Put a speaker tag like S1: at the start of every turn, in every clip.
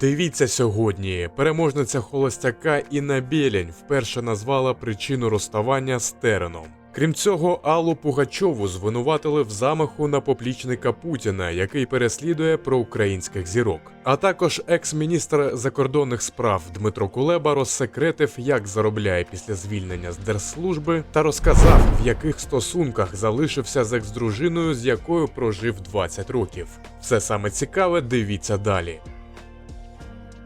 S1: Дивіться сьогодні. Переможниця холостяка Інна Білянь вперше назвала причину розставання з Тереном. Крім цього, Аллу Пугачову звинуватили в замаху на поплічника Путіна, який переслідує проукраїнських зірок. А також екс-міністр закордонних справ Дмитро Кулеба розсекретив, як заробляє після звільнення з держслужби, та розказав, в яких стосунках залишився з екс-дружиною, з якою прожив 20 років. Все саме цікаве, дивіться далі.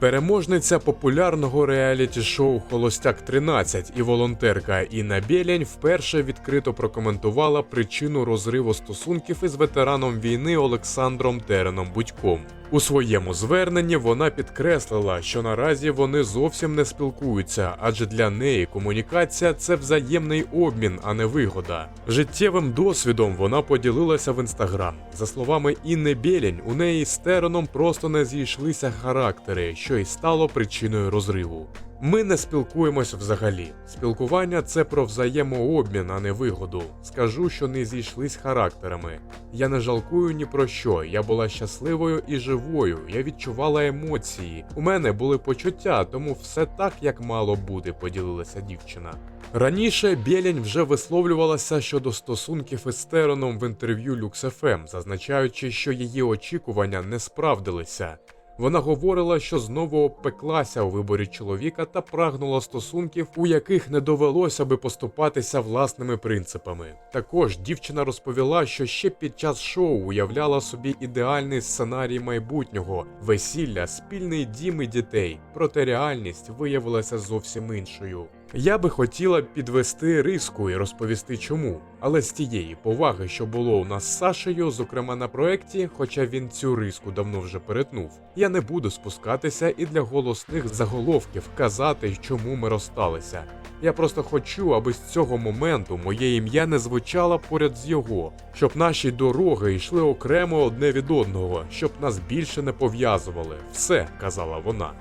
S1: Переможниця популярного реаліті-шоу Холостяк 13 і волонтерка Інна Білянь вперше відкрито прокоментувала причину розриву стосунків із ветераном війни Олександром Тереном Будьком. У своєму зверненні вона підкреслила, що наразі вони зовсім не спілкуються, адже для неї комунікація це взаємний обмін, а не вигода. Життєвим досвідом вона поділилася в інстаграм. За словами Інни Бєлінь, у неї з Тереном просто не зійшлися характери, що й стало причиною розриву. Ми не спілкуємось взагалі. Спілкування це про взаємообмін, а не вигоду. Скажу, що не зійшлись характерами. Я не жалкую ні про що. Я була щасливою і живою. Я відчувала емоції. У мене були почуття, тому все так, як мало бути, поділилася дівчина. Раніше Білянь вже висловлювалася щодо стосунків із Тереном в інтерв'ю LuxFM, зазначаючи, що її очікування не справдилися. Вона говорила, що знову опеклася у виборі чоловіка та прагнула стосунків, у яких не довелося би поступатися власними принципами. Також дівчина розповіла, що ще під час шоу уявляла собі ідеальний сценарій майбутнього весілля, спільний дім і дітей. Проте реальність виявилася зовсім іншою. Я би хотіла підвести риску і розповісти чому, але з тієї поваги, що було у нас з Сашею, зокрема на проєкті, хоча він цю риску давно вже перетнув, я не буду спускатися і для голосних заголовків казати, чому ми розсталися. Я просто хочу, аби з цього моменту моє ім'я не звучало поряд з його, щоб наші дороги йшли окремо одне від одного, щоб нас більше не пов'язували. Все, казала вона.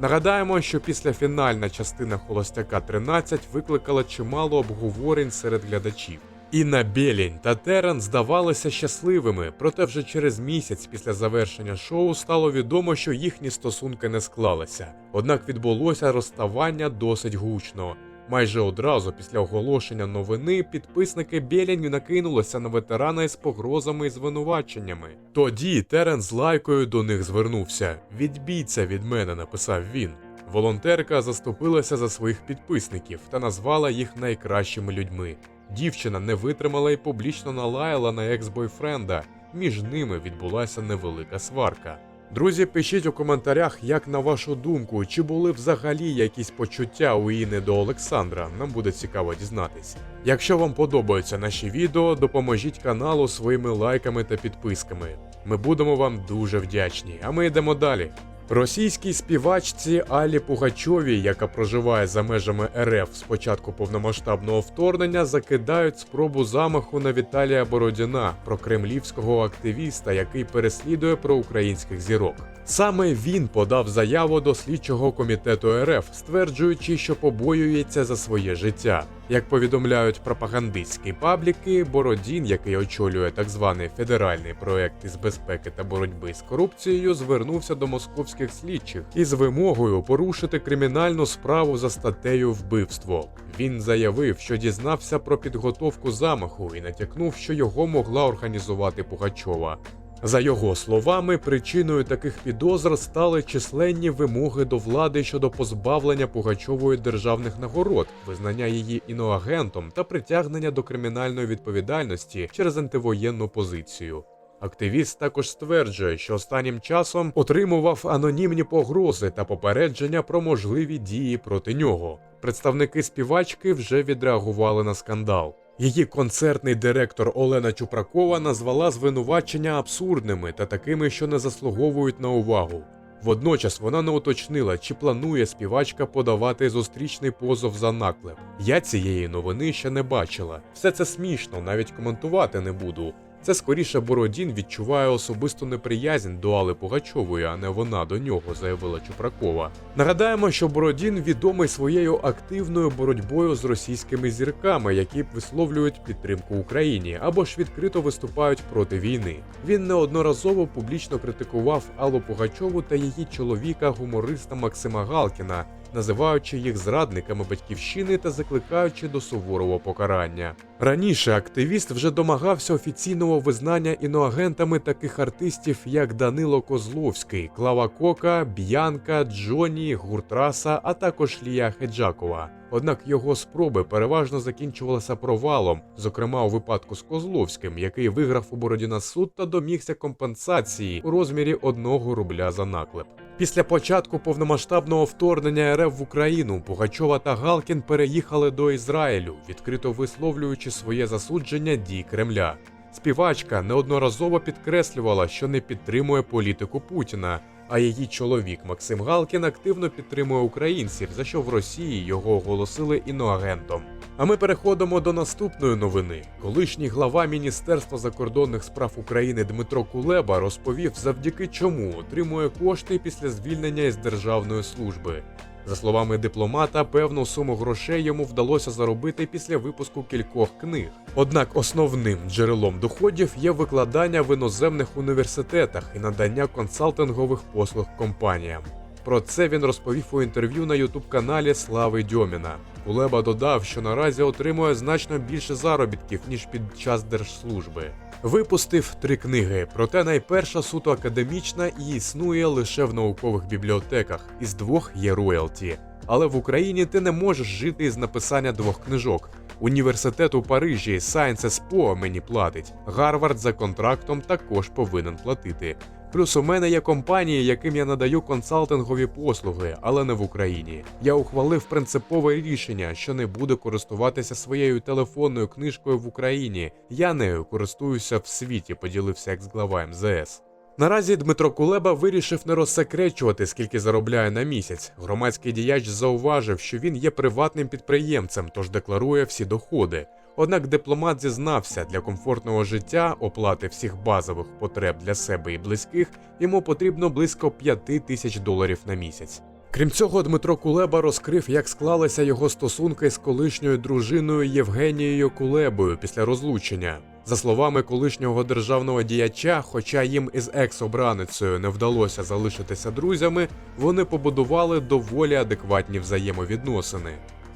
S1: Нагадаємо, що після фінальна частина Холостяка 13 викликала чимало обговорень серед глядачів. Інна Білінь та Терен здавалися щасливими, проте вже через місяць після завершення шоу стало відомо, що їхні стосунки не склалися. Однак відбулося розставання досить гучно. Майже одразу після оголошення новини підписники Білянь накинулися на ветерана із погрозами і звинуваченнями. Тоді Терен з лайкою до них звернувся. Відбійця від мене, написав він. Волонтерка заступилася за своїх підписників та назвала їх найкращими людьми. Дівчина не витримала і публічно налаяла на екс-бойфренда. Між ними відбулася невелика сварка. Друзі, пишіть у коментарях, як на вашу думку, чи були взагалі якісь почуття у Іни до Олександра. Нам буде цікаво дізнатись. Якщо вам подобаються наші відео, допоможіть каналу своїми лайками та підписками. Ми будемо вам дуже вдячні. А ми йдемо далі. Російській співачці Алі Пугачовій, яка проживає за межами РФ з початку повномасштабного вторгнення, закидають спробу замаху на Віталія Бородіна, прокремлівського активіста, який переслідує проукраїнських зірок. Саме він подав заяву до слідчого комітету РФ, стверджуючи, що побоюється за своє життя. Як повідомляють пропагандистські пабліки, Бородін, який очолює так званий федеральний проект із безпеки та боротьби з корупцією, звернувся до московських слідчих із вимогою порушити кримінальну справу за статтею вбивство. Він заявив, що дізнався про підготовку замаху і натякнув, що його могла організувати Пугачова. За його словами, причиною таких підозр стали численні вимоги до влади щодо позбавлення Пугачової державних нагород, визнання її іноагентом та притягнення до кримінальної відповідальності через антивоєнну позицію. Активіст також стверджує, що останнім часом отримував анонімні погрози та попередження про можливі дії проти нього. Представники співачки вже відреагували на скандал. Її концертний директор Олена Чупракова назвала звинувачення абсурдними та такими, що не заслуговують на увагу. Водночас вона не уточнила, чи планує співачка подавати зустрічний позов за наклеп. Я цієї новини ще не бачила. Все це смішно, навіть коментувати не буду. Це скоріше Бородін відчуває особисту неприязнь до Алли Пугачової, а не вона до нього, заявила Чупракова. Нагадаємо, що Бородін відомий своєю активною боротьбою з російськими зірками, які висловлюють підтримку Україні або ж відкрито виступають проти війни. Він неодноразово публічно критикував Аллу Пугачову та її чоловіка, гумориста Максима Галкіна, називаючи їх зрадниками батьківщини та закликаючи до суворого покарання. Раніше активіст вже домагався офіційного визнання іноагентами таких артистів, як Данило Козловський, Клава Кока, Б'янка, Джоні, Гуртраса, а також Лія Хеджакова. Однак його спроби переважно закінчувалися провалом, зокрема у випадку з Козловським, який виграв у Бородіна суд та домігся компенсації у розмірі одного рубля за наклеп. Після початку повномасштабного вторгнення РФ в Україну Пугачова та Галкін переїхали до Ізраїлю, відкрито висловлюючи своє засудження дій Кремля. Співачка неодноразово підкреслювала, що не підтримує політику Путіна, а її чоловік Максим Галкін активно підтримує українців, за що в Росії його оголосили іноагентом. А ми переходимо до наступної новини. Колишній глава Міністерства закордонних справ України Дмитро Кулеба розповів, завдяки чому отримує кошти після звільнення із державної служби. За словами дипломата, певну суму грошей йому вдалося заробити після випуску кількох книг. Однак основним джерелом доходів є викладання в іноземних університетах і надання консалтингових послуг компаніям. Про це він розповів у інтерв'ю на ютуб-каналі Слави Дьоміна. Кулеба додав, що наразі отримує значно більше заробітків ніж під час держслужби. Випустив три книги, проте найперша суто академічна і існує лише в наукових бібліотеках. Із двох є роялті. Але в Україні ти не можеш жити із написання двох книжок. Університет у Парижі Sciences Po мені платить. Гарвард за контрактом також повинен платити. Плюс у мене є компанії, яким я надаю консалтингові послуги, але не в Україні. Я ухвалив принципове рішення, що не буду користуватися своєю телефонною книжкою в Україні. Я нею користуюся в світі, поділився екс-глава МЗС. Наразі Дмитро Кулеба вирішив не розсекречувати, скільки заробляє на місяць. Громадський діяч зауважив, що він є приватним підприємцем, тож декларує всі доходи. Однак дипломат зізнався, для комфортного життя, оплати всіх базових потреб для себе і близьких, йому потрібно близько 5 тисяч доларів на місяць. Крім цього, Дмитро Кулеба розкрив, як склалися його стосунки з колишньою дружиною Євгенією Кулебою після розлучення. За словами колишнього державного діяча, хоча їм із екс-обраницею не вдалося залишитися друзями, вони побудували доволі адекватні взаємовідносини.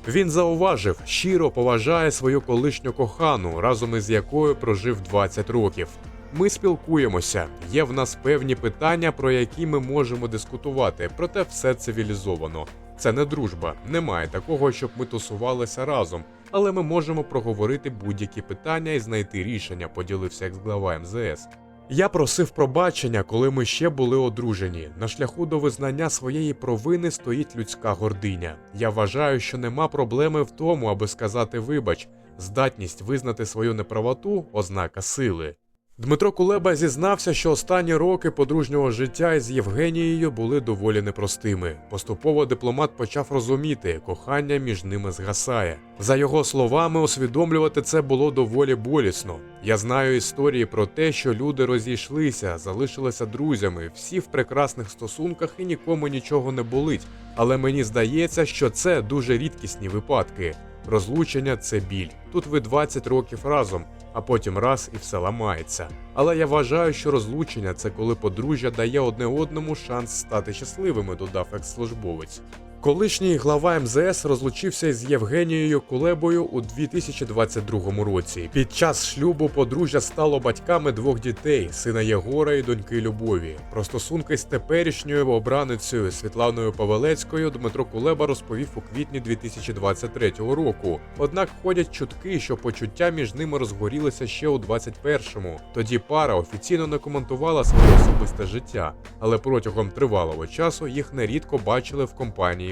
S1: Він зауважив, щиро поважає свою колишню кохану, разом із якою прожив 20 років. Ми спілкуємося, є в нас певні питання, про які ми можемо дискутувати, проте все цивілізовано. Це не дружба, немає такого, щоб ми тусувалися разом, але ми можемо проговорити будь-які питання і знайти рішення, поділився екс-глава МЗС. Я просив пробачення, коли ми ще були одружені. На шляху до визнання своєї провини стоїть людська гординя. Я вважаю, що нема проблеми в тому, аби сказати вибач, здатність визнати свою неправоту ознака сили. Дмитро Кулеба зізнався, що останні роки подружнього життя із Євгенією були доволі непростими. Поступово дипломат почав розуміти, кохання між ними згасає. За його словами, усвідомлювати це було доволі болісно. Я знаю історії про те, що люди розійшлися, залишилися друзями, всі в прекрасних стосунках і нікому нічого не болить. Але мені здається, що це дуже рідкісні випадки. Розлучення це біль. Тут ви 20 років разом, а потім раз і все ламається. Але я вважаю, що розлучення це коли подружжя дає одне одному шанс стати щасливими, додав екс-службовець. Колишній глава МЗС розлучився із Євгенією Кулебою у 2022 році. Під час шлюбу подружжя стало батьками двох дітей сина Єгора і доньки Любові. Про стосунки з теперішньою обраницею Світланою Павелецькою Дмитро Кулеба розповів у квітні 2023 року. Однак ходять чутки, що почуття між ними розгорілися ще у 21-му. Тоді пара офіційно не коментувала своє особисте життя, але протягом тривалого часу їх нерідко бачили в компанії